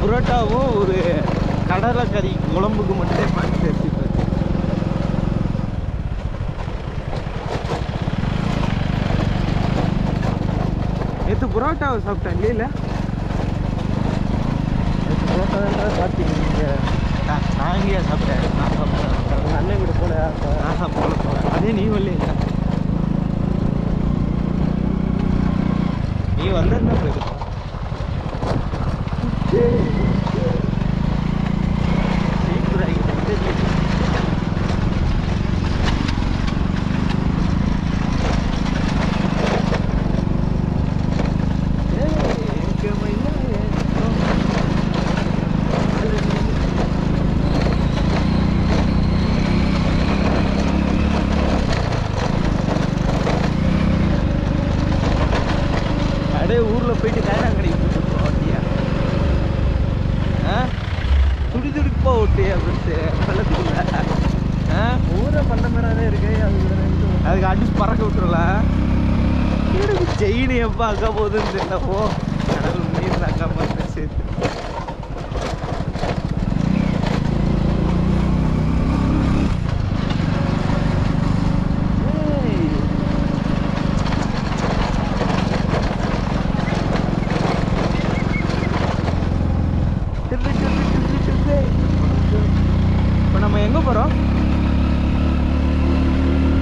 புரோட்டாவும் ஒரு கடலைக்கறி குழம்புக்கு மட்டும் பார்த்து வச்சுப்பேன் நேற்று புரோட்டாவை சாப்பிட்டேன் இல்லையில பார்த்தீங்க நான் நான் எங்கேயா சாப்பிட்டேன். நான் சாப்பிட்டேன். அண்ணன் கூட போல நான் போல போல. அதே நீ வரல நீ வந்திருந்தா போயிருப்போம் அப்படியே ஊர்ல போயிட்டு காயனாங்கடி ஓட்டியா? ஆ? துடி துடிப்பா ஓட்டியா பஸ்ஸு பள்ளத்துக்குள்ள? ஆ? ஊரை பண்ண மேலே இருக்கு அது அதுக்கு அடிச்சு பறக்க விட்டுறலாம் எனக்கு செயின் எப்போ அக்கா போகுதுன்னு தெரியல. ஓ கடவுள் மீன் அக்கா எங்கே போகிறோம்